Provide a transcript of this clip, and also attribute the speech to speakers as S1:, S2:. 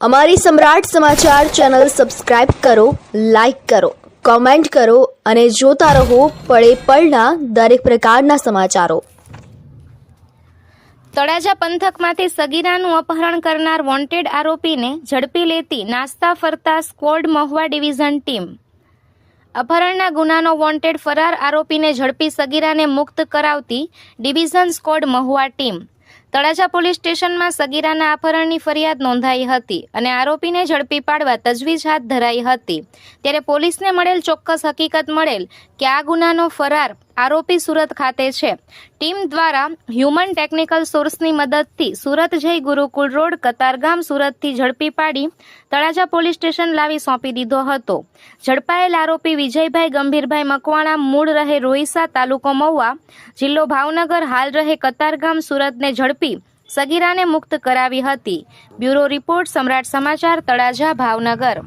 S1: અમારી સમ્રાટ સમાચાર channel subscribe કરો, લાઇક કરો, કોમેન્ટ કરો અને જોતા રહો પળે પળના દરેક પ્રકારના સમાચારો.
S2: તળાજા પંથકમાંથી સગીરાનું અપહરણ કરનાર વોન્ટેડ આરોપીને ઝડપી લેતી નાસ્તા ફરતા સ્કોડ મહુવા ડિવિઝન ટીમ. અપહરણના ગુનાનો વોન્ટેડ ફરાર આરોપીને ઝડપી સગીરાને મુક્ત કરાવતી division squad Mahuva team. Talaja police સ્ટેશનમાં સગીરાના અપહરણની ફરિયાદ નોંધાઈ હતી અને આરોપીને ઝડપી પાડવા તજવીજ હાથ ધરાઈ હતી. ત્યારે પોલીસને મળેલ ચોક્કસ હકીકત મળેલ કે આ ગુનાનો ફરાર આરોપી સુરત ખાતે છે. ટીમ દ્વારા હ્યુમન ટેકનિકલ સોર્સની મદદથી સુરત જઈ ગુરુકુળ રોડ, કતારગામ સુરતથી ઝડપી પાડી તળાજા પોલીસ સ્ટેશન લાવી સોંપી દીધો હતો. ઝડપાયેલ આરોપી વિજયભાઈ ગંભીરભાઈ મકવાણા મૂળ રહે રોઈસા તાલુકો મહુવા. જિલ્લો ભાવનગર હાલ રહે કતારગામ સુરતને ઝડપી સગીરાને મુક્ત કરાવી હતી. બ્યુરો રિપોર્ટ સમ્રાટ સમાચાર તળાજા ભાવનગર.